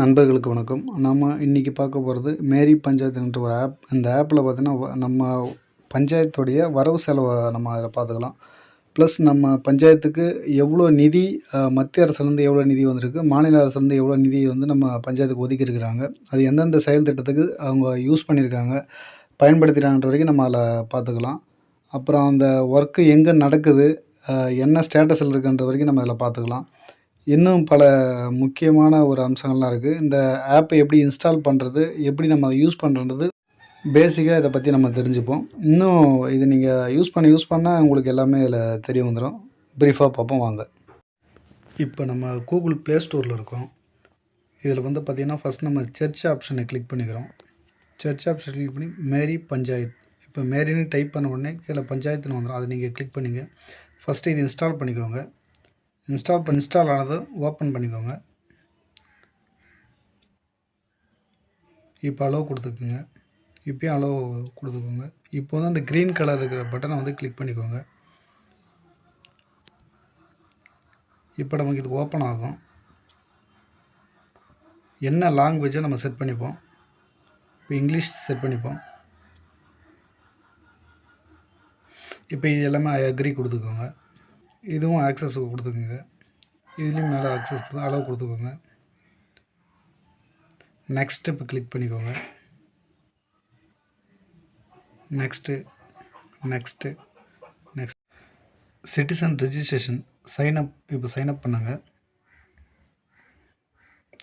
நண்பர்களுக்கு வணக்கம். நம்ம இன்றைக்கி பார்க்க போகிறது மேரி பஞ்சாயத்துன்ற ஒரு ஆப் இந்த ஆப்பில் பார்த்தீங்கன்னா நம்ம பஞ்சாயத்துடைய வரவு செலவை நம்ம அதில் பார்த்துக்கலாம். ப்ளஸ் நம்ம பஞ்சாயத்துக்கு எவ்வளோ நிதி மத்திய அரசுலேருந்து எவ்வளோ நிதி வந்திருக்கு மாநில அரசுலேருந்து எவ்வளோ நிதி வந்து நம்ம பஞ்சாயத்துக்கு ஒதுக்கியிருக்கிறாங்க. அது எந்தெந்த செயல் திட்டத்துக்கு அவங்க யூஸ் பண்ணியிருக்காங்க பயன்படுத்துகிறாங்கன்ற வரைக்கும் நம்ம அதில் பார்த்துக்கலாம். அப்புறம் அந்த ஒர்க்கு எங்கே நடக்குது என்ன ஸ்டேட்டஸில் இருக்குன்ற வரைக்கும் நம்ம அதில் பார்த்துக்கலாம். இன்னும் பல முக்கியமான ஒரு அம்சங்கள்லாம் இருக்குது இந்த ஆப்பை எப்படி இன்ஸ்டால் பண்ணுறது எப்படி நம்ம அதை யூஸ் பண்ணுறது பேசிக்காக இதை பற்றி நம்ம தெரிஞ்சுப்போம். இன்னும் இது நீங்கள் யூஸ் பண்ண யூஸ் பண்ணால் உங்களுக்கு எல்லாமே இதில் தெரிய வந்துடும் ப்ரீஃபாக பார்ப்போம் வாங்க. இப்போ நம்ம கூகுள் ப்ளே ஸ்டோரில் இருக்கோம். இதில் வந்து பார்த்திங்கன்னா ஃபஸ்ட் நம்ம சர்ச் ஆப்ஷனை கிளிக் பண்ணிக்கிறோம். சர்ச் ஆப்ஷன் கிளிக் பண்ணி மேரி பஞ்சாயத் இப்போ மேரின்னு டைப் பண்ண உடனே கீழே பஞ்சாயத்துன்னு வந்துடும் அதை நீங்கள் கிளிக் பண்ணிங்க. ஃபஸ்ட்டு இது இன்ஸ்டால் பண்ணிக்கோங்க. இன்ஸ்டால் பண்ணி இன்ஸ்டால் ஆனது ஓப்பன் பண்ணிக்கோங்க. இப்போ அளவு கொடுத்துக்குங்க. இப்போயும் அளவு கொடுத்துக்கோங்க. இப்போ வந்து அந்த க்ரீன் கலர் இருக்கிற பட்டனை வந்து கிளிக் பண்ணிக்கோங்க. இப்போ நமக்கு இது ஓப்பன் ஆகும். என்ன லாங்குவேஜை நம்ம செட் பண்ணிப்போம்? இப்போ இங்கிலீஷ் செட் பண்ணிப்போம். இப்போ இது எல்லாமே அக்ரி கொடுத்துக்கோங்க. இதுவும் ஆக்சஸ் கொடுத்துக்கோங்க. இதுலேயும் மேலே ஆக்சஸ் கொடுத்து அளவு கொடுத்துக்கோங்க. நெக்ஸ்ட் இப்போ கிளிக் பண்ணிக்கோங்க. Next next next citizen registration sign up இப்போ சைனப் பண்ணுங்க.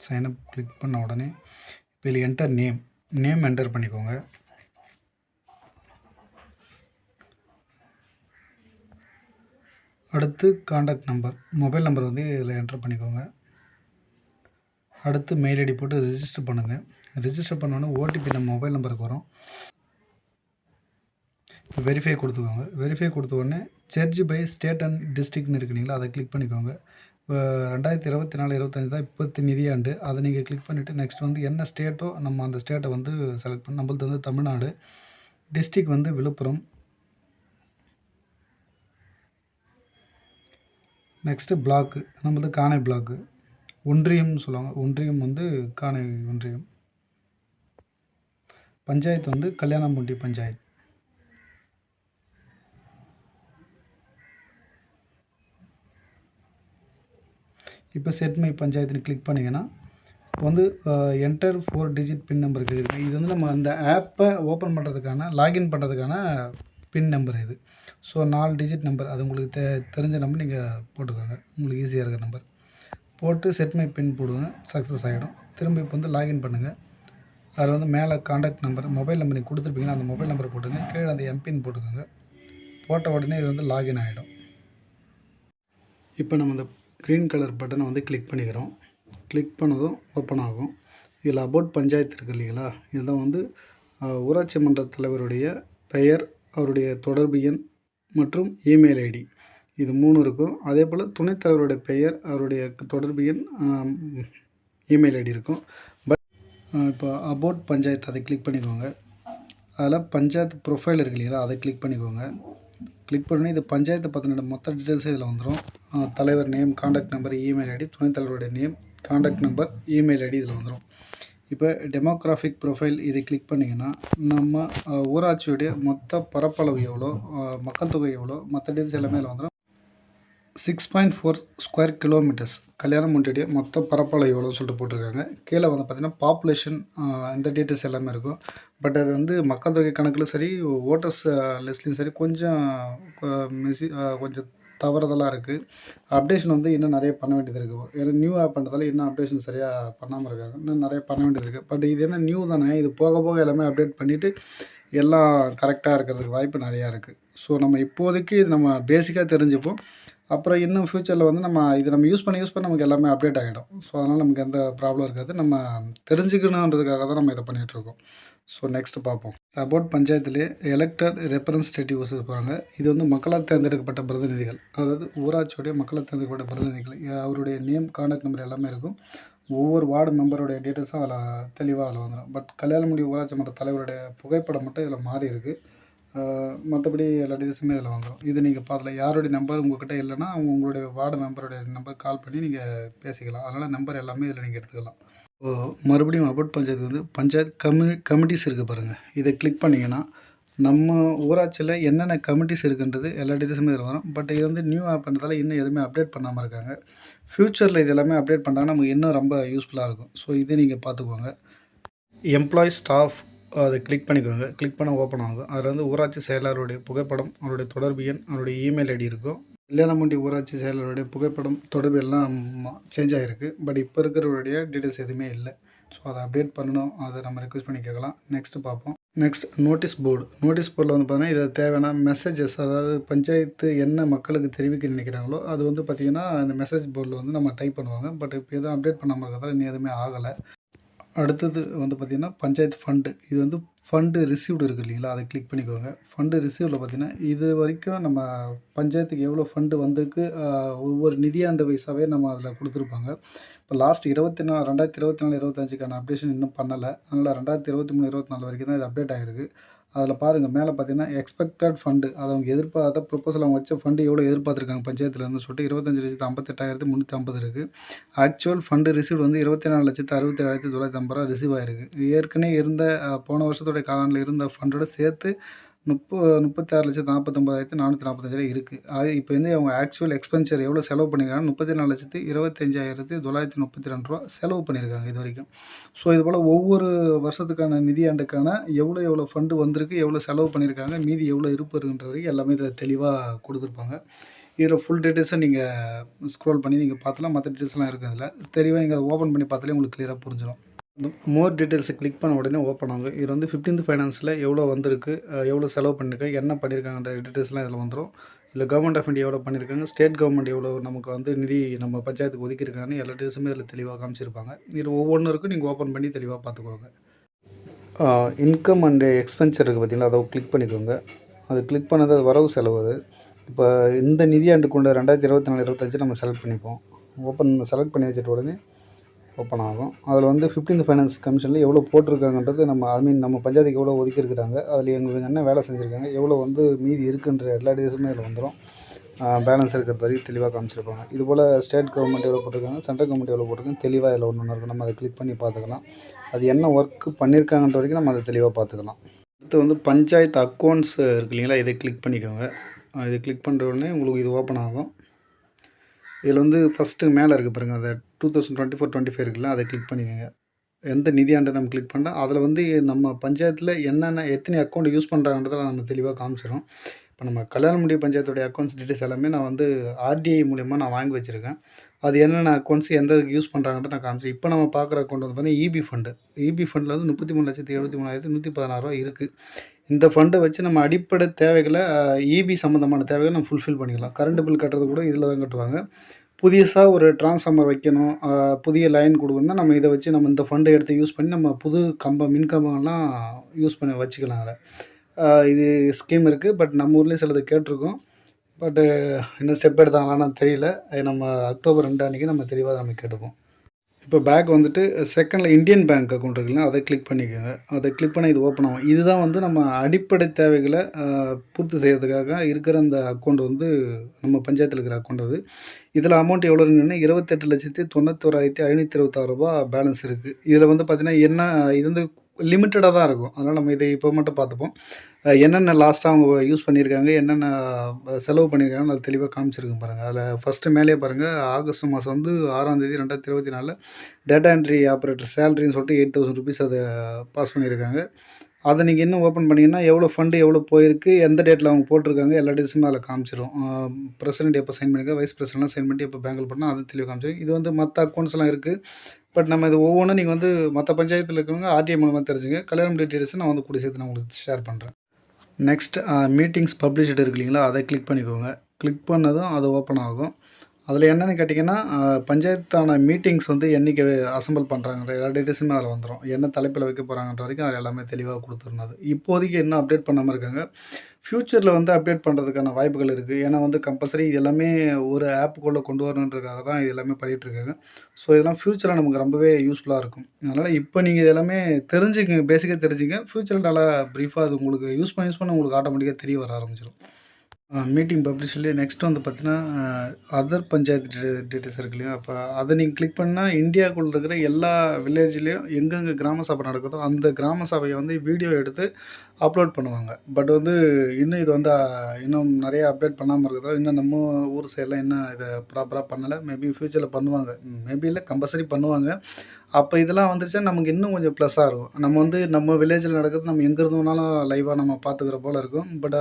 சைனப் கிளிக் பண்ண உடனே இப்போ இதில் என்டர் நேம் நேம் என்டர் பண்ணிக்கோங்க. அடுத்து காண்டாக்ட் நம்பர் மொபைல் நம்பர் வந்து இதில் என்டர் பண்ணிக்கோங்க. அடுத்து மெயில் ஐடி போட்டு ரிஜிஸ்டர் பண்ணுங்கள் ரிஜிஸ்டர் பண்ணோன்னே ஓடிபி நம்ம மொபைல் நம்பருக்கு வரும். இப்போ வெரிஃபை கொடுத்துக்கோங்க. வெரிஃபை கொடுத்த உடனே சர்ச் பை ஸ்டேட் அண்ட் டிஸ்ட்ரிக்ட்னு இருக்கு இல்லைங்களா அதை கிளிக் பண்ணிக்கோங்க. இப்போ ரெண்டாயிரத்தி இருபத்தி நாலு இருபத்தஞ்சி தான் இப்போத்தி நிதியாண்டு அதை நீங்கள் கிளிக் பண்ணிவிட்டு நெக்ஸ்ட் வந்து என்ன ஸ்டேட்டோ நம்ம அந்த ஸ்டேட்டை வந்து செலக்ட் பண்ணி நம்மளது வந்து தமிழ்நாடு. டிஸ்ட்ரிக் வந்து விழுப்புரம். நெக்ஸ்ட்டு பிளாக்கு நம்மளது காணை பிளாக்கு ஒன்றியம்னு சொல்லுவாங்க. ஒன்றியம் வந்து காணை ஒன்றியம். பஞ்சாயத்து வந்து கல்யாணம்பட்டி பஞ்சாயத்து. இப்போ செட் மை பஞ்சாயத்துன்னு கிளிக் பண்ணிங்கன்னா இப்போ வந்து enter four digit PIN number இருக்குது. இது வந்து நம்ம அந்த ஆப்பை ஓப்பன் பண்ணுறதுக்கான லாகின் பண்ணுறதுக்கான பின் நம்பர் இது. ஸோ நாலு டிஜிட் நம்பர் அது உங்களுக்கு தெ தெரிஞ்ச நம்பர் நீங்கள் போட்டுக்கோங்க. உங்களுக்கு ஈஸியாக இருக்கிற நம்பர் போட்டு செட் மை பின் போடுங்க. சக்ஸஸ் ஆகிடும் திரும்ப இப்போ வந்து லாகின் பண்ணுங்கள் அதில் வந்து மேலே காண்டாக்ட் நம்பர் மொபைல் நம்பர் நீங்கள் கொடுத்துருப்பீங்கன்னா அந்த மொபைல் நம்பர் போட்டுங்க. கீழே அந்த எம்பின் போட்டுக்கோங்க. போட்ட உடனே இது வந்து லாகின் ஆகிடும் இப்போ நம்ம இந்த க்ரீன் கலர் பட்டனை வந்து கிளிக் பண்ணிக்கிறோம். கிளிக் பண்ணதும் ஓப்பன் ஆகும். இதில் அபவுட் பஞ்சாயத்து இருக்குது இல்லைங்களா? இதுதான் வந்து ஊராட்சி மன்ற தலைவருடைய பெயர் அவருடைய தொடர்பு எண் மற்றும் இமெயில் ஐடி. இது மூணு இருக்கும். அதே போல் துணைத்தலைவருடைய பெயர் அவருடைய தொடர்பு எண் இமெயில் ஐடி இருக்கும். பட் இப்போ அபோட் பஞ்சாயத்து அதை கிளிக் பண்ணிக்கோங்க. அதில் பஞ்சாயத்து ப்ரொஃபைல் இருக்கு இல்லைங்களா அதை கிளிக் பண்ணிக்கோங்க. கிளிக் பண்ணி இது பஞ்சாயத்தை பற்றின மொத்த டீட்டெயில்ஸே இதில் வந்துடும் தலைவர் name contact number email ID துணைத்தலைவருடைய name contact number email ID இதில் வந்துடும் இப்போ டெமோக்ராஃபிக் ப்ரொஃபைல் இதை கிளிக் பண்ணிங்கன்னா நம்ம ஊராட்சியுடைய மொத்த பரப்பளவு எவ்வளோ மக்கள் தொகை எவ்வளோ மற்ற டீட்டெயில்ஸ் எல்லாமே இதில் வந்துடும் six point four square kilometres கல்யாணமுண்டியுடைய மொத்த பரப்பளவு எவ்வளோன்னு சொல்லிட்டு போட்டிருக்காங்க. கீழே வந்து பார்த்திங்கன்னா பாப்புலேஷன் இந்த டீட்டெயில்ஸ் எல்லாமே இருக்கும். பட் அது வந்து மக்கள் தொகை கணக்கில் சரி ஓட்டர்ஸ் லிஸ்ட்லேயும் சரி கொஞ்சம் மிசி கொஞ்சம் தவறுதலாக இருக்குது அப்டேஷன் வந்து இன்னும் நிறைய பண்ண வேண்டியது இருக்குது ஏன்னா நியூ ஆப் பண்ணுறதால இன்னும் அப்டேஷன் சரியாக பண்ணாமல் இருக்காங்க. இன்னும் நிறைய பண்ண வேண்டியது இருக்குது பட் இது என்ன நியூ தானே? இது போக போக எல்லாமே அப்டேட் பண்ணிவிட்டு எல்லாம் கரெக்டாக இருக்கிறதுக்கு வாய்ப்பு நிறையா இருக்குது ஸோ நம்ம இப்போதைக்கு இது நம்ம பேசிக்காக தெரிஞ்சுப்போம். அப்புறம் இன்னும் ஃப்யூச்சரில் வந்து நம்ம இது நம்ம யூஸ் பண்ண யூஸ் பண்ண நமக்கு எல்லாமே அப்டேட் ஆகிடும். ஸோ அதனால் நமக்கு எந்த ப்ராப்ளம் இருக்காது. நம்ம தெரிஞ்சுக்கணுன்றதுக்காக தான் நம்ம இதை பண்ணிகிட்ருக்கோம் ஸோ நெக்ஸ்ட் பார்ப்போம். அபவுட் பஞ்சாயத்துலேயே எலெக்டட் ரெப்ரசன்டேட்டிவ்ஸ் இருப்பாங்க இது வந்து மக்களால் தேர்ந்தெடுக்கப்பட்ட பிரதிநிதிகள். அதாவது ஊராட்சியுடைய மக்களால் தேர்ந்தெடுக்கப்பட்ட பிரதிநிதிகள். அவருடைய நேம் காண்டாக்ட் நம்பர் எல்லாமே இருக்கும். ஒவ்வொரு வார்டு மெம்பருடைய டீட்டெயில்ஸும் அதில் தெளிவாக அதில் வந்துடும் பட் கல்யாணமுடி ஊராட்சி மன்ற தலைவருடைய புகைப்படம் மட்டும் இதில் மாறி இருக்குது மற்றபடி எல்லா டீட்டெயில்ஸுமே இதில் வந்துடும் இது நீங்கள் பார்த்துல யாருடைய நம்பர் உங்கள்கிட்ட இல்லைன்னா அவங்க உங்களுடைய வார்டு மெம்பருடைய நம்பர் கால் பண்ணி நீங்கள் பேசிக்கலாம். அதனால் நம்பர் எல்லாமே இதில் நீங்கள் எடுத்துக்கலாம். மறுபடியும் அபோட் பஞ்சாயத்து வந்து பஞ்சாயத்து கமி கமிட்டிஸ் இருக்குது பாருங்கள் இதை கிளிக் பண்ணிங்கன்னா நம்ம ஊராட்சியில் என்னென்ன கமிட்டிஸ் இருக்குன்றது எல்லா டீட்டெயில்ஸுமே இதில் வரும். பட் இது வந்து நியூ ஆப்ன்றதால இன்னும் எதுவுமே அப்டேட் பண்ணாமல் இருக்காங்க. ஃப்யூச்சரில் இது எல்லாமே அப்டேட் பண்ணாங்கன்னா நமக்கு இன்னும் ரொம்ப யூஸ்ஃபுல்லாக இருக்கும். ஸோ இதை நீங்கள் பார்த்துக்கோங்க. எம்ப்ளாய் ஸ்டாஃப் அதை கிளிக் பண்ணிக்கோங்க. கிளிக் பண்ண ஓப்பன் ஆகும். அதில் வந்து ஊராட்சி செயலாளருடைய புகைப்படம் அவருடைய தொடர்பு எண் அவருடைய இமெயில் ஐடி இருக்கும். கல்யாணமண்டி ஊராட்சி செயலருடைய புகைப்படம் தொடர்பு எல்லாம் சேஞ்ச் ஆகிருக்கு பட் இப்போ இருக்கிறவருடைய டீட்டெயில்ஸ் எதுவுமே இல்லை. ஸோ அதை அப்டேட் பண்ணணும். அதை நம்ம ரெக்வஸ்ட் பண்ணி கேட்கலாம். நெக்ஸ்ட்டு பார்ப்போம். நெக்ஸ்ட் நோட்டீஸ் போர்டு நோட்டீஸ் போர்டில் வந்து பார்த்தீங்கன்னா இதில் தேவையான மெசேஜஸ் அதாவது பஞ்சாயத்து என்ன மக்களுக்கு தெரிவிக்க நினைக்கிறாங்களோ அது வந்து பார்த்திங்கன்னா இந்த மெசேஜ் போர்டில் வந்து நம்ம டைப் பண்ணுவாங்க. பட் இப்போ எதுவும் அப்டேட் பண்ணாமல் இருக்கிறதால இன்னும் எதுவுமே ஆகலை. அடுத்தது வந்து பார்த்திங்கன்னா பஞ்சாயத்து ஃபண்டு இது வந்து ஃபண்டு ரிசீவ்டு இருக்குது இல்லைங்களா? அதை கிளிக் பண்ணிக்கோங்க. ஃபண்டு ரிசீவ்டில் பார்த்தீங்கன்னா இது வரைக்கும் நம்ம பஞ்சாயத்துக்கு எவ்வளோ ஃபண்டு வந்திருக்கு ஒவ்வொரு நிதியாண்டு வயசாகவே நம்ம அதில் கொடுத்துருப்பாங்க. இப்போ லாஸ்ட் இருபத்தி நாலு ரெண்டாயிரத்தி இருபத்தி நாலு இருபத்தஞ்சுக்கான அப்டேஷன் இன்னும் பண்ணலை. அதனால் ரெண்டாயிரத்தி இருபத்தி மூணு இருபத்தி நாலு வரைக்கும் தான் இது அப்டேட் ஆகிருக்கு அதில் பாருங்கள் மேலே பார்த்தீங்கன்னா எக்ஸ்பெக்டட் ஃபண்டு அது அவங்க எதிர்பார்த்த ப்ரொப்போசல் அவங்க வச்ச ஃபண்டு எவ்வளோ எதிர்பார்த்துருக்காங்க பஞ்சாயத்துலேருந்து சொல்லிட்டு இருபத்தஞ்சு லட்சத்து ஐம்பத்தெட்டாயிரத்து முந்நூற்றி ஐம்பது இருக்குது ஆக்சுவல் ஃபண்டு ரிசீவ் வந்து இருபத்தி நாலு லட்சத்து அறுபத்தி ஏழாயிரத்தி தொள்ளாயிரத்தி ஐம்பது ரூபா ரிசீவ் ஆயிருக்கு ஏற்கனவே இருந்த போன வருஷத்துடைய காலாண்டில் இருந்த ஃபண்டோட சேர்த்து முப்ப முப்பத்தாறு லட்சத்து நாற்பத்தொம்பதாயிரத்து நானூற்றி நாற்பத்தஞ்சு ரூபா இருக்குது அது இப்போ வந்து அவங்க ஆக்சுவல் எக்ஸ்பென்சர் எவ்வளோ செலவு பண்ணியிருக்காங்க முப்பத்தி நாலு லட்சத்து இருபத்தஞ்சாயிரத்து தொள்ளாயிரத்தி முப்பத்தி ரெண்டு ரூபா செலவு பண்ணியிருக்காங்க இது வரைக்கும். ஸோ இது போல் ஒவ்வொரு வருஷத்துக்கான நிதியாண்டுக்கான எவ்வளோ எவ்வளோ ஃபண்டு வந்திருக்கு எவ்வளோ செலவு பண்ணியிருக்காங்க மீதி எவ்வளோ இருப்பு இருக்குன்ற வரைக்கும் எல்லாமே இதில் தெளிவாக கொடுத்துருப்பாங்க. இதில் ஃபுல் டீட்டெயில்ஸை நீங்கள் ஸ்க்ரோல் பண்ணி நீங்கள் பார்த்தலாம் மற்ற டீட்டெயில்ஸ்லாம் இருக்குது அதில் தெளிவாக நீங்கள் அதை ஓப்பன் பண்ணி பார்த்தாலே உங்களுக்கு கிளியராக புரிஞ்சிடும் மோர் டீட்டெயில்ஸை கிளிக் பண்ண உடனே ஓப்பன் ஆகும். இது வந்து ஃபிஃப்டீன்த் ஃபைனான்ஸில் எவ்வளோ வந்திருக்கு எவ்வளோ செலவு பண்ணியிருக்காங்க என்ன பண்ணியிருக்காங்கன்ற டீட்டெயில்ஸ்லாம் இதில் வந்துடும் இதில் கவர்மெண்ட் ஆஃப் இந்தியா எவ்வளோ பண்ணியிருக்காங்க ஸ்டேட் கவர்மெண்ட் எவ்வளோ நமக்கு வந்து நிதி நம்ம பஞ்சாயத்துக்கு ஒதுக்கியிருக்காங்கன்னு எல்லா டீட்டெயில்ஸுமே இதில் தெளிவாக காமிச்சிருப்பாங்க. இது ஒவ்வொன்றுக்கும் நீங்கள் ஓப்பன் பண்ணி தெளிவாக பார்த்துக்கோங்க. இன்கம் அண்டு எக்ஸ்பென்சர் இருக்குது பார்த்தீங்களா அதை கிளிக் பண்ணிக்கோங்க. அது கிளிக் பண்ணது அது வரவு செலவு அது. இப்போ இந்த நிதியாண்டு கொண்ட ரெண்டாயிரத்தி இருபத்தி நாலு இருபத்தஞ்சு நம்ம செலக்ட் பண்ணிப்போம். ஓப்பன் செலக்ட் பண்ணி வச்சுட்டு உடனே ஓப்பன் ஆகும். அதில் வந்து 15th ஃபைனான்ஸ் கமிஷனில் எவ்வளோ போட்டிருக்காங்கன்றது நம்ம ஐ மீன் நம்ம பஞ்சாயத்துக்கு எவ்வளோ ஒதுக்கியிருக்கிறாங்க அதில் எங்களுக்கு என்ன வேலை செஞ்சுருக்காங்க எவ்வளோ வந்து மீதி இருக்குன்ற எல்லா டேஸுமே இதில் வந்துடும் பேலன்ஸ் இருக்கிறது வரைக்கும் தெளிவாக காமிச்சிருப்பாங்க. இது போல் ஸ்டேட் கவர்மெண்ட் எவ்வளோ போட்டிருக்காங்க சென்ட்ரல் கவர்மெண்ட் எவ்வளோ போட்டிருக்காங்க தெளிவாக இதில் ஒன்று ஒன்று இருக்கும். நம்ம அதை கிளிக் பண்ணி பார்த்துக்கலாம். அது என்ன ஒர்க்கு பண்ணியிருக்காங்கன்ற வரைக்கும் நம்ம அதை தெளிவாக பார்த்துக்கலாம். அடுத்து வந்து பஞ்சாயத்து அக்கௌண்ட்ஸ் இருக்கு இல்லைங்களா இதை கிளிக் பண்ணிக்கோங்க. இதை கிளிக் பண்ணுற உடனே உங்களுக்கு இது ஓப்பன் ஆகும். இதில் வந்து ஃபஸ்ட்டு மேலே இருக்குது பாருங்கள் அதை two thousand twenty four twenty five இருக்குல்ல அதை கிளிக் பண்ணிக்கோங்க. எந்த நிதியாண்டை நம்ம கிளிக் பண்ணால் அதில் வந்து நம்ம பஞ்சாயத்தில் என்னென்ன எத்தனை அக்கௌண்ட் யூஸ் பண்ணுறாங்கன்றதை நம்ம தெளிவாக காமிச்சிடும் இப்போ நம்ம கல்யாணமுடி பஞ்சாயத்துடைய அக்கௌண்ட்ஸ் டீட்டெயில்ஸ் எல்லாமே நான் வந்து ஆர்டிஐ மூலியமாக நான் வாங்கி வச்சுருக்கேன். அது என்னென்ன அக்கௌண்ட்ஸ் எந்த யூஸ் பண்ணுறாங்கன்றத நான் காமிச்சேன் இப்போ நம்ம பார்க்குற அக்கௌண்ட் வந்து பார்த்தீங்கன்னா இபி ஃபண்டு இபி ஃபண்டில் வந்து முப்பத்தி மூணு லட்சத்தி எழுபத்தி மூணாயிரத்தி நூற்றி பதினாறுரூவா இருக்குது இந்த ஃபண்டை வச்சு நம்ம அடிப்படை தேவைகளை இபி சம்மந்தமான தேவைகளை நம்ம ஃபுல்ஃபில் பண்ணிக்கலாம். கரண்ட் பில் கட்டுறது கூட இதில் தான் கட்டுவாங்க. புதுசாக ஒரு டிரான்ஸ்ஃபார்மர் வைக்கணும் புதிய லைன் கொடுக்கணும்னா நம்ம இதை வச்சு நம்ம இந்த ஃபண்டை எடுத்து யூஸ் பண்ணி நம்ம புது கம்பம் மின் கம்பங்கள்லாம் யூஸ் பண்ணி வச்சுக்கலாம் அதில். இது ஸ்கீம் இருக்குது பட் நம்ம ஊர்லேயும் சிலது கேட்டிருக்கோம். பட்டு இன்னும் ஸ்டெப் எடுத்தாங்களான்னு தெரியல. அது நம்ம அக்டோபர் ரெண்டு அன்றைக்கி நம்ம தெளிவாக நம்ம கேட்டுப்போம். இப்போ பேக் வந்துட்டு செகண்டில் இந்தியன் பேங்க் அக்கௌண்ட் இருக்குல்ல அதை கிளிக் பண்ணிக்கோங்க. அதை கிளிக் பண்ணி இது ஓப்பன் ஆகும். இதுதான் வந்து நம்ம அடிப்படை தேவைகளை பூர்த்தி செய்கிறதுக்காக இருக்கிற அந்த அக்கௌண்ட் வந்து நம்ம பஞ்சாயத்தில் இருக்கிற அக்கௌண்ட் அது. இதில் அமௌண்ட் எவ்வளோ இருக்குன்னா இருபத்தெட்டு லட்சத்தி தொண்ணூத்தோராயிரத்தி ஐநூற்றி இருபத்தாறுரூபா பேலன்ஸ் இருக்குது இதில் வந்து பார்த்திங்கன்னா என்ன இது வந்து லிமிட்டடாக தான் இருக்கும். அதனால் நம்ம இதை இப்போ மட்டும் பார்த்துப்போம். என்னென்ன லாஸ்ட்டாக அவங்க யூஸ் பண்ணியிருக்காங்க என்னென்ன செலவு பண்ணியிருக்காங்கன்னு அது தெளிவாக காமிச்சிருக்கும் பாருங்கள் அதில் ஃபஸ்ட்டு மேலே பாருங்கள் ஆகஸ்ட் மாதம் வந்து ஆறாம் தேதி ரெண்டாயிரத்தி இருபத்தி நாலில் டேட்டா என்ட்ரி ஆப்ரேட்டர் சேலரின்னு சொல்லிட்டு எயிட் தௌசண்ட் ருபீஸ் அதை பாஸ் பண்ணியிருக்காங்க. அதை நீங்கள் இன்னும் ஓப்பன் பண்ணிங்கன்னா எவ்வளோ ஃபண்டு எவ்வளோ போயிருக்கு எந்த டேட்டில் அவங்க போட்டிருக்காங்க எல்லா டேட்ஸுமே அதில் காமிச்சிரும். பிரசிடென்ட் எப்போ சைன் பண்ணியிருக்க வைஸ் பிரசிடென்ட்லாம் சைன் பண்ணி எப்போ பேங்கில் பண்ணால் அது தெளிவாக காமிச்சிரும். இது வந்து மற்ற அக்கௌண்ட்ஸ்லாம் இருக்குது பட் நம்ம இது ஒவ்வொன்றும் நீங்கள் வந்து மற்ற பஞ்சாயத்தில் இருக்கிறவங்க ஆர்டிஐ மூலமாக தெரிஞ்சுங்க. கல்யாணம் டீட்டெயில்ஸ் நான் வந்து கூட சேர்த்து நான் உங்களுக்கு ஷேர் பண்ணுறேன் நெக்ஸ்ட் மீட்டிங்ஸ் பப்ளிஷ்டு இருக்கு இல்லைங்களா? அதை கிளிக் பண்ணிக்கோங்க. கிளிக் பண்ணதும் அது ஓப்பன் ஆகும். அதில் என்னென்னு கேட்டிங்கன்னா பஞ்சாயத்தான மீட்டிங்ஸ் வந்து என்றைக்கு அசம்பிள் பண்ணுறாங்கன்ற எல்லா டீட்டெயில்ஸுமே அதில் வந்துடும் என்ன தலைப்பில் வைக்க போகிறாங்கன்ற வரைக்கும் அதில் எல்லாமே தெளிவாக கொடுத்துருந்தது. இப்போதைக்கு இன்னும் அப்டேட் பண்ணாமல் இருக்காங்க? ஃப்யூச்சரில் வந்து அப்டேட் பண்ணுறதுக்கான வாய்ப்புகள் இருக்குது ஏன்னா வந்து கம்பல்சரி இது எல்லாமே ஒரு ஆப்புக்குள்ளே கொண்டு வரணுன்றதுக்காக தான் இது எல்லாமே பண்ணிகிட்டு இருக்காங்க. ஸோ இதெல்லாம் ஃப்யூச்சரில் நமக்கு ரொம்பவே யூஸ்ஃபுல்லாக இருக்கும். அதனால் இப்போ நீங்கள் இது எல்லாமே தெரிஞ்சுக்கங்க பேசிக்காக தெரிஞ்சுங்க. ஃப்யூச்சரில் நல்லா ப்ரீஃபாக அது உங்களுக்கு யூஸ் பண்ண யூஸ் பண்ண உங்களுக்கு ஆட்டோமேட்டிக்காக தெரிய வர ஆரம்பிச்சிடும் மீட்டிங் பப்ளிஷ்லயே நெக்ஸ்ட் வந்து பார்த்தீங்கன்னா, அதர் பஞ்சாயத்து டீட்டெயில்ஸ் இருக்கு இல்லையா? அதை நீங்கள் நீங்க கிளிக் பண்ணால் இந்தியாவுக்குள்ள இருக்கிற எல்லா வில்லேஜ்லேயும் எங்கெங்கே கிராம சபை நடக்குதோ, அந்த கிராம சபையை வந்து வீடியோ எடுத்து அப்லோட் பண்ணுவாங்க. பட் வந்து இன்னும் இது வந்து இன்னும் நிறைய அப்டேட் பண்ணாமல் இருக்குதோ இன்னும் நம்ம ஊர் சைடெலாம் இன்னும் இதை ப்ராப்பராக பண்ணலை மேபி ஃப்யூச்சரில் பண்ணுவாங்க. மேபி இல்லை கம்பல்சரி பண்ணுவாங்க. அப்போ இதெல்லாம் வந்துருச்சுன்னா நமக்கு இன்னும் கொஞ்சம் ப்ளஸ்ஸாக இருக்கும். நம்ம வந்து நம்ம வில்லேஜில் நடக்கிறது நம்ம எங்கே இருந்தோம்னாலும் வேணாலும் நம்ம பார்த்துக்கிற போல் இருக்கும். பட்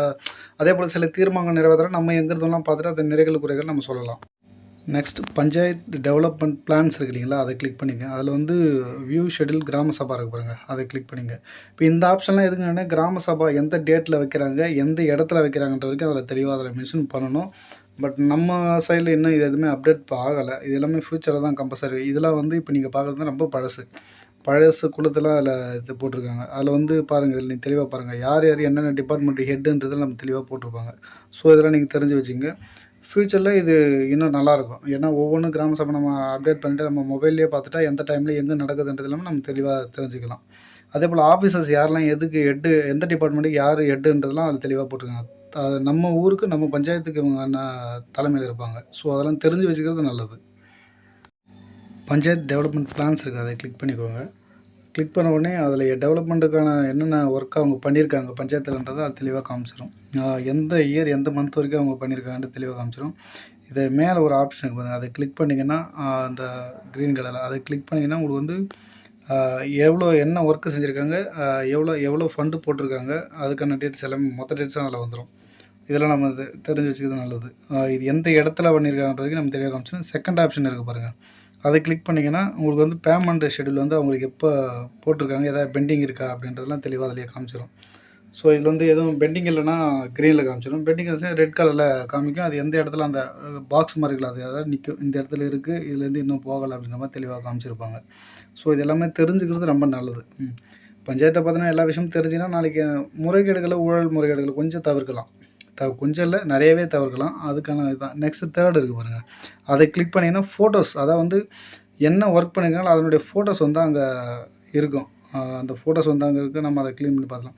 அதே போல் சில தீர்மானங்கள் நிறைவேற்ற நம்ம எங்கே இருந்தோம்லாம் பார்த்துட்டு அதன் நிறைகள், குறைகள் நம்ம சொல்லலாம். நெக்ஸ்ட் பஞ்சாயத்து டெவலப்மெண்ட் பிளான்ஸ் இருக்கு இல்லைங்களா? அதை கிளிக் பண்ணிங்க அதில் வந்து வியூ ஷெட்யூல் கிராம சபா இருக்கு பாருங்கள் அதை கிளிக் பண்ணிங்க. இப்போ இந்த ஆப்ஷன்லாம் எதுக்குன்னா, கிராம சபா எந்த டேட்டில் வைக்கிறாங்க, எந்த இடத்துல வைக்கிறாங்கன்ற வரைக்கும் அதில் தெளிவாக அதில் மென்ஷன் பண்ணணும். பட் நம்ம சைடில் இன்னும் இது எதுவுமே அப்டேட் ஆகலை இது எல்லாமே ஃப்யூச்சரில் தான் கம்பல்சரி. இதெல்லாம் வந்து இப்போ நீங்கள் பார்க்குறது ரொம்ப பழசு. பழசு குளத்தில் அதில் இது போட்டிருக்காங்க. அதில் வந்து பாருங்கள் இதில் நீங்கள் தெளிவாக பாருங்கள் யார் யார் என்னென்ன டிபார்ட்மெண்ட் ஹெட்டுன்றதில் நம்ம தெளிவாக போட்டிருப்பாங்க. ஸோ இதெல்லாம் நீங்கள் தெரிஞ்சு வச்சுங்க ஃப்யூச்சரில் இது இன்னும் நல்லாயிருக்கும். ஏன்னா ஒவ்வொன்றும் கிராம சபை நம்ம அப்டேட் பண்ணிட்டு நம்ம மொபைல்லே பார்த்துட்டா எந்த டைம்ல எங்கே நடக்குதுன்றது எல்லாமே நம்ம தெளிவாக தெரிஞ்சுக்கலாம். அதே போல் ஆஃபீஸர்ஸ் யாரெல்லாம் எதுக்கு ஹெட்டு எந்த டிபார்ட்மெண்ட்டுக்கு யார் ஹெட்டுன்றதுலாம் அதில் தெளிவாக போட்டிருக்காங்க. நம்ம ஊருக்கு நம்ம பஞ்சாயத்துக்கு இவங்க அண்ணா இருப்பாங்க. ஸோ அதெல்லாம் தெரிஞ்சு வச்சுக்கிறது நல்லது. பஞ்சாயத்து டெவலப்மெண்ட் பிளான்ஸ் இருக்குது அதை கிளிக் பண்ணிக்கோங்க. கிளிக் பண்ண உடனே அதில் டெவலப்மெண்ட்டுக்கான என்னென்ன ஒர்க் அவங்க பண்ணியிருக்காங்க பஞ்சாயத்துலன்றத அது தெளிவாக காமிச்சிடும் எந்த இயர் எந்த மந்த் வரைக்கும் அவங்க பண்ணியிருக்காங்கன்ட்டு தெளிவாக காமிச்சிடும் இதை மேலே ஒரு ஆப்ஷன் இருக்குது அதை கிளிக் பண்ணிங்கன்னா அந்த க்ரீன் கலரில் அதை கிளிக் பண்ணிங்கன்னா உங்களுக்கு வந்து எவ்வளோ என்ன ஒர்க்கு செஞ்சுருக்காங்க எவ்வளோ எவ்வளோ ஃபண்டு போட்டிருக்காங்க, அதுக்கான டேட்ஸ் எல்லாமே மொத்த டேட்ஸும் அதில் வந்துடும் இதெல்லாம் நம்ம இது தெரிஞ்சு வச்சுக்கிறது நல்லது. இது எந்த இடத்துல பண்ணியிருக்காங்கன்றதுக்கு நம்ம தெளிவாக காமிச்சிரும். செகண்ட் ஆப்ஷன் இருக்குது பாருங்கள் அதை கிளிக் பண்ணீங்கன்னா, உங்களுக்கு வந்து பேமெண்ட் ஷெட்யூல் வந்து அவங்களுக்கு எப்போ போட்டிருக்காங்க, ஏதாவது பெண்டிங் இருக்கா அப்படின்றதெல்லாம் தெளிவாக அதிலே காமிச்சிடும் ஸோ இதில் வந்து எதுவும் பெண்டிங் இல்லைன்னா க்ரீனில் காமிச்சிடும் பெண்டிங் ரெட் கலரில் காமிக்கும். அது எந்த இடத்துல அந்த பாக்ஸ் மாதிரி இருக்குல்ல, அது அதாவது நிற்கும் இந்த இடத்துல இருக்குது இதுலேருந்து இன்னும் போகலை அப்படின்ற மாதிரி தெளிவாக காமிச்சிருப்பாங்க. ஸோ இது எல்லாமே தெரிஞ்சுக்கிறது ரொம்ப நல்லது. பஞ்சாயத்தை பார்த்தீங்கன்னா எல்லா விஷயமும் தெரிஞ்சுன்னா நாளைக்கு முறைகேடுகளை ஊழல் முறைகேடுகளை கொஞ்சம் தவிர்க்கலாம். த கொஞ்சம் இல்லை நிறையவே தவிர்க்கலாம். அதுக்கான இதுதான். நெக்ஸ்ட் தேர்ட் இருக்குது பாருங்கள் அதை கிளிக் பண்ணீங்கன்னா, ஃபோட்டோஸ் அதை வந்து என்ன ஒர்க் பண்ணியிருக்காங்களோ அதனுடைய ஃபோட்டோஸ் வந்து அங்கே இருக்கும். அந்த ஃபோட்டோஸ் வந்து அங்கே இருக்குது நம்ம அதை கிளீன் பண்ணி பார்க்கலாம்.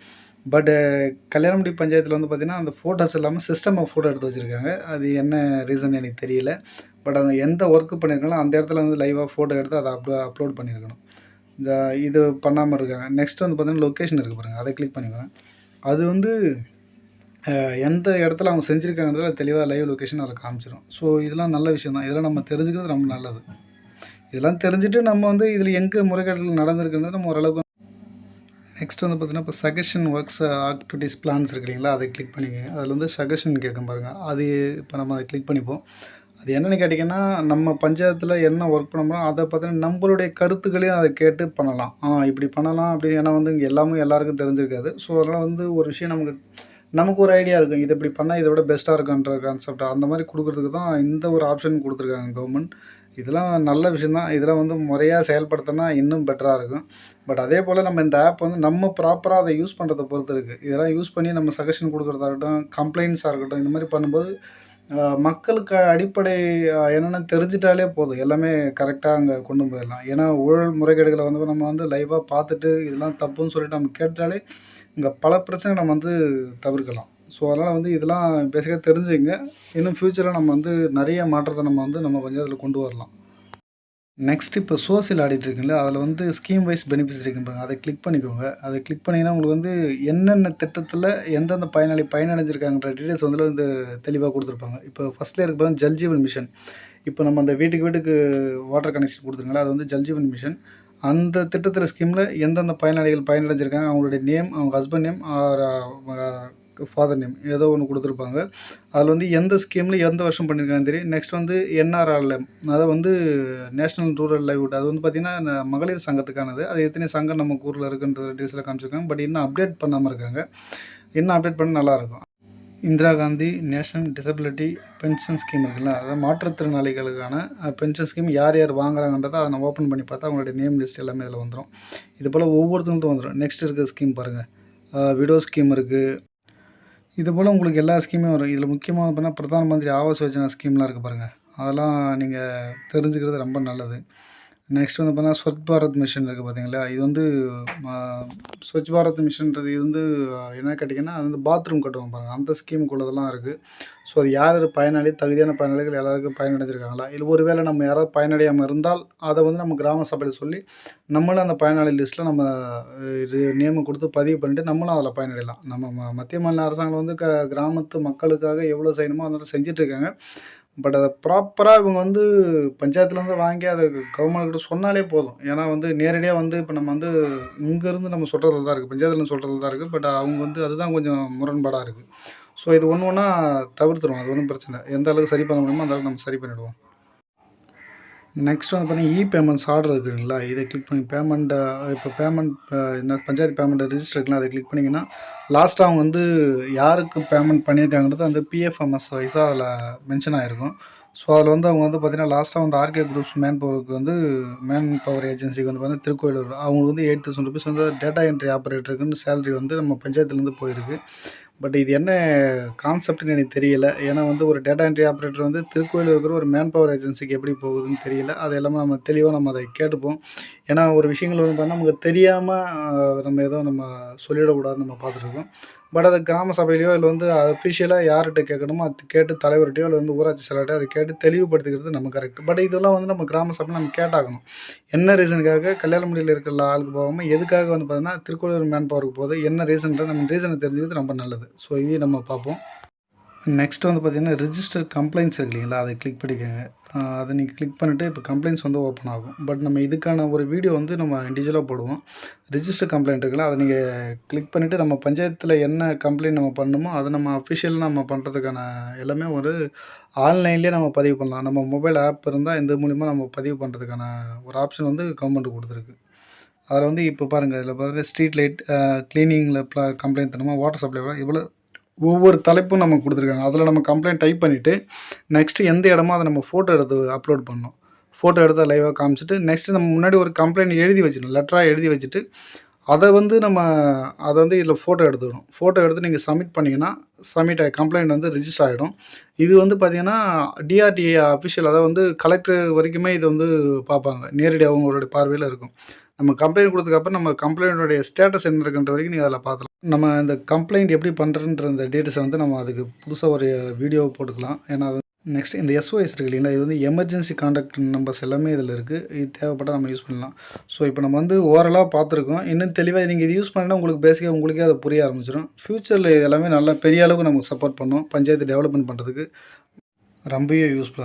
பட்டு கல்யாணமுடி பஞ்சாயத்தில் வந்து பார்த்திங்கன்னா அந்த ஃபோட்டோஸ் இல்லாமல் சிஸ்டம் ஆஃப் ஃபோட்டோ எடுத்து வச்சுருக்காங்க அது என்ன ரீசன் எனக்கு தெரியல. பட் அந்த எந்த ஒர்க் பண்ணியிருக்காலும் அந்த இடத்துல வந்து லைவாக ஃபோட்டோ எடுத்து அதை அப்லோ அப்லோட் பண்ணியிருக்கணும். இந்த இது பண்ணாமல் இருக்காங்க. நெக்ஸ்ட் வந்து பார்த்திங்கன்னா லொக்கேஷன் இருக்குது பாருங்கள் அதை கிளிக் பண்ணிக்கோங்க. அது வந்து எந்த இடத்துல அவங்க செஞ்சுருக்காங்கிறதுல தெளிவாக லைவ் லொக்கேஷன் அதில் காமிச்சிடும் ஸோ இதெல்லாம் நல்ல விஷயம் தான். இதெல்லாம் நம்ம தெரிஞ்சுக்கிறது ரொம்ப நல்லது. இதெல்லாம் தெரிஞ்சுட்டு நம்ம வந்து இதில் எங்கே முறைகேடுகள் நடந்திருக்குன்றது நம்ம ஓரளவுக்கு நெக்ஸ்ட் வந்து பார்த்தீங்கன்னா, இப்போ சஜஷன் ஒர்க்ஸ் ஆக்டிவிட்டீஸ் பிளான்ஸ் இருக்கு இல்லைங்களா? அதை கிளிக் பண்ணிக்கங்க. அதில் வந்து சஜஷன் கேட்கும் பாருங்கள் அது இப்போ நம்ம அதை கிளிக் பண்ணிப்போம். அது என்னென்னு கேட்டிங்கன்னா நம்ம பஞ்சாயத்தில் என்ன ஒர்க் பண்ணோமோ அதை பார்த்தீங்கன்னா நம்மளுடைய கருத்துக்களையும் அதை கேட்டு பண்ணலாம். ஆ இப்படி பண்ணலாம் அப்படி ஏன்னா வந்து இங்கே எல்லாமே எல்லாருக்கும் தெரிஞ்சிருக்காது. ஸோ அதனால் வந்து ஒரு விஷயம் நமக்கு நமக்கு ஒரு ஐடியா இருக்கும். இது இப்படி பண்ணால் இதை விட பெஸ்ட்டாக இருக்குன்ற கான்செப்ட் அந்த மாதிரி கொடுக்குறதுக்கு தான் இந்த ஒரு ஆப்ஷன் கொடுத்துருக்காங்க கவர்மெண்ட். இதெல்லாம் நல்ல விஷயந்தான் இதெல்லாம் வந்து முறையாக செயல்படுத்தினா இன்னும் பெட்டராக இருக்கும். பட் அதே போல் நம்ம இந்த ஆப் வந்து நம்ம ப்ராப்பராக அதை யூஸ் பண்ணுறதை பொறுத்து இருக்குது இதெல்லாம் யூஸ் பண்ணி நம்ம சஜஷன் கொடுக்குறதா இருக்கட்டும், கம்ப்ளைண்ட்ஸா இருக்கட்டும், இந்த மாதிரி பண்ணும்போது மக்களுக்கு அடிப்படை என்னென்னு தெரிஞ்சிட்டாலே தெரிஞ்சுட்டாலே போதும். எல்லாமே கரெக்டாக அங்கே கொண்டு போயிடலாம் ஏன்னா ஊழல் முறைகேடுகளை வந்து நம்ம வந்து லைவாக பார்த்துட்டு இதெல்லாம் தப்புன்னு சொல்லிட்டு நம்ம கேட்டாலே இங்கே பல பிரச்சனை நம்ம வந்து தவிர்க்கலாம். ஸோ அதனால் வந்து இதெல்லாம் பேசிக்காக தெரிஞ்சுங்க இன்னும் ஃப்யூச்சரில் நம்ம வந்து நிறைய மாற்றத்தை நம்ம வந்து நம்ம கொஞ்சம் அதில் கொண்டு வரலாம். நெக்ஸ்ட் இப்போ சோசியல் ஆடிட் இருக்குல்ல, அதில் வந்து ஸ்கீம் வைஸ் பெனிஃபிட்ஸ் இருக்கும் அதை கிளிக் பண்ணிக்கோங்க. அதை கிளிக் பண்ணிங்கன்னா உங்களுக்கு வந்து என்னென்ன திட்டத்தில் எந்தெந்த பயனாளி பயனடைஞ்சிருக்காங்கன்ற டீட்டெயில்ஸ் வந்து வந்து தெளிவாக கொடுத்துருப்பாங்க இப்போ ஃபஸ்ட்டில் இருக்க பாருங்க ஜல்ஜீவன் மிஷன். இப்போ நம்ம அந்த வீட்டுக்கு வீட்டுக்கு வாட்டர் கனெக்ஷன் குடுத்துருக்கோம்ல, அது வந்து ஜல்ஜீவன் மிஷன். அந்த திட்டத்தில் ஸ்கீமில் எந்தெந்த பயனாளிகள் பயனடைஞ்சிருக்காங்க, அவங்களுடைய நேம், அவங்க husband name or father name ஏதோ ஒன்று கொடுத்துருப்பாங்க அதில் வந்து எந்த ஸ்கீமில் எந்த வருஷம் பண்ணியிருக்காங்கன்னு தெரியும். நெக்ஸ்ட் வந்து என்ஆர்எல்எம் அதை வந்து நேஷனல் ரூரல் லைவ்லிஹுட் அது வந்து பார்த்தீங்கன்னா, மகளிர் சங்கத்துக்கானது. அது எத்தனை சங்கம் நம்ம ஊரில் இருக்குன்ற டீட்டெயில்ஸ்ல காமிச்சிருக்காங்க. பட் இன்னும் அப்டேட் பண்ணாமல் இருக்காங்க. இன்னும் அப்டேட் பண்ணால் நல்லாயிருக்கும். Indira Gandhi national disability pension scheme இருக்குல்ல, அதாவது மாற்றுத்திறனாளிகளுக்கான பென்ஷன் ஸ்கீம் யார் யார் வாங்குறாங்கன்றத அதை நம்ம ஓப்பன் பண்ணி பார்த்தா அவங்களுடைய நேம் லிஸ்ட் எல்லாமே இதில் வந்துடும் இது போல் ஒவ்வொருத்தங்களுக்கும் வந்துடும் நெக்ஸ்ட் இருக்க ஸ்கீம் பாருங்கள் விடோ ஸ்கீம் இருக்குது இது போல் உங்களுக்கு எல்லா ஸ்கீமும் வரும். இதில் முக்கியமாக பார்த்தீங்கன்னா, பிரதான் மந்திரி ஆவாஸ் யோஜனா ஸ்கீம்லாம் இருக்குது பாருங்கள் அதெல்லாம் நீங்கள் தெரிஞ்சுக்கிறது ரொம்ப நல்லது. நெக்ஸ்ட் வந்து பார்த்தீங்கன்னா ஸ்வச் பாரத் மிஷன் இருக்குது பார்த்தீங்களா? இது வந்து ம ஸ்வச் பாரத் மிஷன்றது இது வந்து என்ன கேட்டிங்கன்னா அது வந்து பாத்ரூம் கட்டுவாங்க பாருங்கள் அந்த ஸ்கீமுக்குள்ளதெல்லாம் இருக்குது ஸோ அது யார் பயனாளி தகுதியான பயனாளிகள் எல்லாருக்கும் பயனடைஞ்சிருக்காங்களா? இல்லை ஒரு வேளை நம்ம யாராவது பயனடையாமல் இருந்தால் அதை வந்து நம்ம கிராம சபையில் சொல்லி நம்மளும் அந்த பயனாளி லிஸ்ட்டில் நம்ம இது கொடுத்து பதிவு பண்ணிட்டு நம்மளும் அதில் பயனடையலாம். நம்ம ம மத்திய மாநில அரசாங்கம் வந்து க கிராமத்து மக்களுக்காக எவ்வளோ செய்யணுமோ அதெல்லாம் செஞ்சிட்ருக்காங்க பட் அதை ப்ராப்பராக இவங்க வந்து பஞ்சாயத்துலேருந்து வாங்கி அதை கவர்மெண்ட்கிட்ட சொன்னாலே போதும். ஏன்னா வந்து நேரடியாக வந்து இப்போ நம்ம வந்து இங்கேருந்து நம்ம சொல்கிறதுல தான் இருக்குது பஞ்சாயத்துலேருந்து சொல்கிறதுல தான் இருக்குது பட் அவங்க வந்து அதுதான் கொஞ்சம் முரண்பாடாக இருக்குது ஸோ இது ஒன்று ஒன்றா தவிர்த்துருவோம். அது ஒன்றும் பிரச்சனை இல்லை. எந்த அளவுக்கு சரி பண்ண முடியுமோ அந்த அளவுக்கு நம்ம சரி பண்ணிவிடுவோம் நெக்ஸ்ட் வந்து பார்த்தீங்கன்னா இ பேமெண்ட்ஸ் ஆர்டர் இருக்குங்களா? இதை கிளிக் பண்ணி பேமெண்ட்டை இப்போ பேமெண்ட் என்ன பஞ்சாயத்து பேமெண்ட் ரிஜிஸ்டர் இருக்குல்ல அதை கிளிக் பண்ணிங்கன்னா லாஸ்ட்டாக அவங்க வந்து யாருக்கு பேமெண்ட் பண்ணியிருக்காங்கிறது அந்த பிஎஃப்எம்எஸ் வைஸாக அதில் மென்ஷன் ஆகிருக்கும் ஸோ அதில் வந்து அவங்க வந்து பார்த்தீங்கன்னா லாஸ்ட்டாக வந்து ஆர்கே குரூப்ஸ் மேன் பவருக்கு வந்து மேன் பவர் ஏஜென்சிக்கு வந்து பார்த்தீங்கன்னா திருக்கோயிலூர் அவங்களுக்கு வந்து எயிட் தௌசண்ட் ருபீஸ் வந்து டேட்டா என்ட்ரி ஆப்ரேட்டருக்குன்னு சேலரி வந்து நம்ம பஞ்சாயத்துலேருந்து போயிருக்கு. பட் இது என்ன கான்செப்ட்னு எனக்கு தெரியல. ஏன்னா வந்து ஒரு டேட்டா என்ட்ரி ஆப்ரேட்டர் வந்து திருக்கோயில் இருக்கிற ஒரு மேன் பவர் ஏஜென்சிக்கு எப்படி போகுதுன்னு தெரியல. அது எல்லாமே நம்ம தெளிவாக நம்ம அதை கேட்டுப்போம். ஏன்னா ஒரு விஷயங்கள் வந்து பார்த்தா நமக்கு தெரியாமல் நம்ம எதுவும் நம்ம சொல்லிடக்கூடாதுன்னு நம்ம பார்த்துட்ருக்கோம் பட் அது கிராம சபையிலையோ இல்லை வந்து அஃபிஷியலாக யார்கிட்ட கேட்கணுமோ அது கேட்டு தலைவர்கிட்டயோ இல்லை வந்து ஊராட்சி செயலாட்டையோ அதை கேட்டு தெளிவுபடுத்திக்கிறது நம்ம கரெக்ட் பட் இதெல்லாம் வந்து நம்ம கிராம சபையில் நம்ம கேட்டாகணும். என்ன ரீசனுக்காக கல்யாணமுடியில் இருக்கிற ஆளுக்கு போகாமல் எதுக்காக வந்து பார்த்தீங்கன்னா திருக்கோளூர் மேன் பவருக்கு போகுது என்ன ரீசன்ட்டு நம்ம ரீசனை தெரிஞ்சுக்கிறது ரொம்ப நல்லது. ஸோ இதையும் நம்ம பார்ப்போம். நெக்ஸ்ட் வந்து பார்த்தீங்கன்னா ரிஜிஸ்டர் கம்ப்ளைண்ட்ஸ் இருக்கு இல்லைங்களா? அதை கிளிக் பண்ணிக்கோங்க. அதை நீங்கள் கிளிக் பண்ணிவிட்டு இப்போ கம்ப்ளைண்ட்ஸ் வந்து ஓப்பன் ஆகும். பட் நம்ம இதுக்கான ஒரு வீடியோ வந்து நம்ம இண்டிவிஜுவலாக போடுவோம். ரிஜிஸ்டர் கம்ப்ளைண்ட் இருக்குல்ல அதை நீங்கள் கிளிக் பண்ணிவிட்டு நம்ம பஞ்சாயத்தில் என்ன கம்ப்ளைண்ட் நம்ம பண்ணணுமோ அதை நம்ம அஃபிஷியல் நம்ம பண்ணுறதுக்கான எல்லாமே ஒரு ஆன்லைன்லேயே நம்ம பதிவு பண்ணலாம். நம்ம மொபைல் ஆப் இருந்தால் இந்த மூலிமா நம்ம பதிவு பண்ணுறதுக்கான ஒரு ஆப்ஷன் வந்து கவர்மெண்ட் கொடுத்துருக்கு. அதில் வந்து இப்போ பாருங்கள் இதில் பார்த்தீங்கன்னா ஸ்ட்ரீட் லைட் க்ளீனிங்கில் கம்ப்ளைண்ட் தரணுமா வாட்டர் சப்ளை இவ்வளோ ஒவ்வொரு தலைப்பும் நமக்கு கொடுத்துருக்காங்க. அதில் நம்ம கம்ப்ளைண்ட் டைப் பண்ணிவிட்டு நெக்ஸ்ட்டு எந்த இடமோ அதை நம்ம ஃபோட்டோ எடுத்து அப்லோட் பண்ணணும். ஃபோட்டோ எடுத்து லைவாக காமிச்சிட்டு நெக்ஸ்ட்டு நம்ம முன்னாடி ஒரு கம்ப்ளைண்ட் எழுதி வச்சிடணும். லெட்டராக எழுதி வச்சுட்டு அதை வந்து நம்ம அதை வந்து இதில் ஃபோட்டோ எடுத்துக்கணும். ஃபோட்டோ எடுத்து நீங்கள் சப்மிட் பண்ணிங்கன்னா சப்மிட் ஆகி கம்ப்ளைண்ட் வந்து ரிஜிஸ்டர் ஆகிடும் இது வந்து பார்த்திங்கன்னா டிஆர்டிஏ அஃபிஷியல் அதாவது வந்து கலெக்டர் வரைக்குமே இது வந்து பார்ப்பாங்க. நேரடி அவங்களோட பார்வையில் இருக்கும். நம்ம கம்ப்ளைண்ட் கொடுத்ததுக்கப்புறம் நம்ம கம்ப்ளைண்ட்டோடைய ஸ்டேட்டஸ் என்ன இருக்குன்ற வரைக்கும் நீங்கள் அதில் பார்த்துக்கலாம். நம்ம இந்த கம்ப்ளைண்ட் எப்படி பண்ணுறன்ற இந்த டீட்டெயில்ஸை வந்து நம்ம அதுக்கு புதுசாக ஒரு வீடியோ போட்டுக்கலாம். ஏன்னா அது நெக்ஸ்ட் இந்த எஸ்ஓஎஸ் இருக்கு இல்லைங்களா இது வந்து எமர்ஜென்சி கான்டாக்ட் நம்பர்ஸ் எல்லாமே இதில் இருக்குது இது தேவைப்பட்டால் நம்ம யூஸ் பண்ணலாம். ஸோ இப்போ நம்ம வந்து ஓரலாக பார்த்துருக்கோம். இன்னும் தெளிவாக நீங்கள் இது யூஸ் பண்ணினா உங்களுக்கு பேசிக்காக உங்களுக்கே அதை புரிய ஆரம்பிச்சிடும் ஃப்யூச்சரில் இது எல்லாமே நல்லா பெரிய அளவுக்கு நமக்கு சப்போர்ட் பண்ணும். பஞ்சாயத்து டெவலப்மெண்ட் பண்ணுறதுக்கு ரொம்பவே யூஸ்ஃபுல்லாக இருக்கும்.